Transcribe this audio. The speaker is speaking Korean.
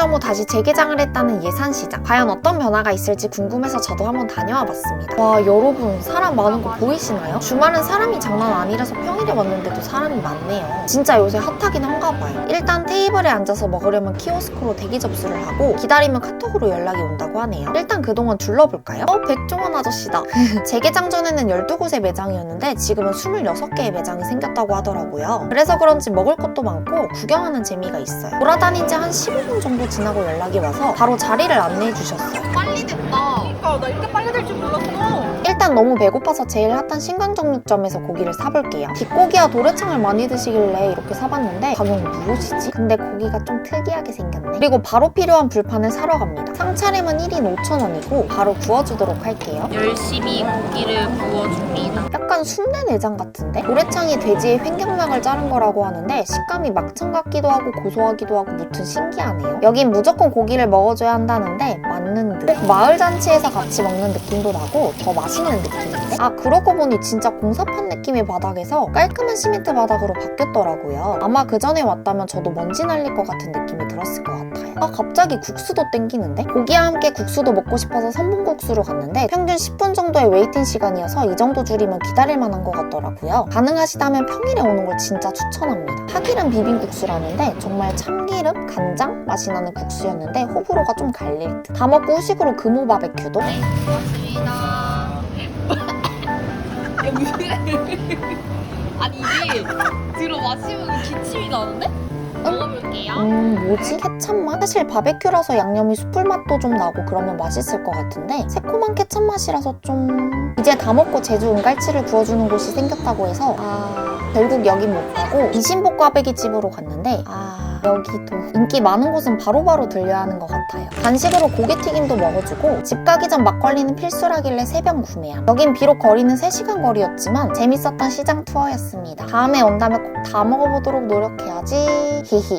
전후 다시 재개장을 했다는 예산시장. 과연 어떤 변화가 있을지 궁금해서 저도 한번 다녀와 봤습니다. 와 여러분 사람 많은 거 보이시나요? 주말은 사람이 장난 아니라서 평일에 왔는데도 사람이 많네요. 진짜 요새 핫하긴 한가 봐요. 일단 테이블에 앉아서 먹으려면 키오스크로 대기 접수를 하고 기다리면 카톡으로 연락이 온다고 하네요. 일단 그동안 둘러볼까요? 어 백종원 아저씨다. 재개장 전에는 12곳의 매장이었는데 지금은 26개의 매장이 생겼다고 하더라고요. 그래서 그런지 먹을 것도 많고 구경하는 재미가 있어요. 돌아다닌 지 한 15분 정도 지나고 연락이 와서 바로 자리를 안내해 주셨어요. 빨리 됐다. 그러니까 나 이렇게 빨리 될 줄 몰랐어. 일단 너무 배고파서 제일 핫한 신강정육점에서 고기를 사볼게요. 뒷고기와 도래창을 많이 드시길래 이렇게 사봤는데 가격 무엇이지? 근데 고기가 좀 특이하게 생겼네. 그리고 바로 필요한 불판을 사러 갑니다. 상차림은 1인 5,000원이고 바로 구워주도록 할게요. 열심히 고기를 구워줍니다. 약간 순대 내장 같은데? 도래창이 돼지의 횡격막을 자른 거라고 하는데 식감이 막창 같기도 하고 고소하기도 하고 무튼 신기하네요. 여긴 무조건 고기를 먹어줘야 한다는데 맞는 듯. 꼭 마을 잔치에서 같이 먹는 느낌도 나고 더 맛있는 느낌인데? 아 그러고 보니 진짜 공사판 느낌의 바닥에서 깔끔한 시멘트 바닥으로 바뀌었더라고요. 아마 그 전에 왔다면 저도 먼지 날릴 것 같은 느낌이 들었을 것 같아요. 아 갑자기 국수도 땡기는데? 고기와 함께 국수도 먹고 싶어서 선분국수로 갔는데 평균 10분 정도의 웨이팅 시간이어서 이 정도 줄이면 기다릴 만한 것 같더라고요. 가능하시다면 평일에 오는 걸 진짜 추천합니다. 파기름 비빔국수라는데 정말 참기름, 간장 맛이 나는 국수였는데 호불호가 좀 갈릴 듯. 다 먹고 후식으로 금호 바베큐도 네, 고맙습니다. 야, 왜? 아니, 이게 들어 마시면 기침이 나는데? 먹어볼게요. 음 뭐지? 케찹 맛? 사실 바베큐라서 양념이 숯불 맛도 좀 나고 그러면 맛있을 것 같은데 새콤한 케찹 맛이라서 좀 이제 다 먹고 제주 은갈치를 구워주는 곳이 생겼다고 해서 아 결국 여긴 못 가고 이신복 꽈배기 집으로 갔는데 아 여기도. 인기 많은 곳은 바로바로 들려야 하는 것 같아요. 간식으로 고기튀김도 먹어주고 집 가기 전 막걸리는 필수라길래 세병 구매함. 여긴 비록 거리는 3시간 거리였지만 재밌었던 시장 투어였습니다. 다음에 온다면 꼭 다 먹어보도록 노력해야지. 히히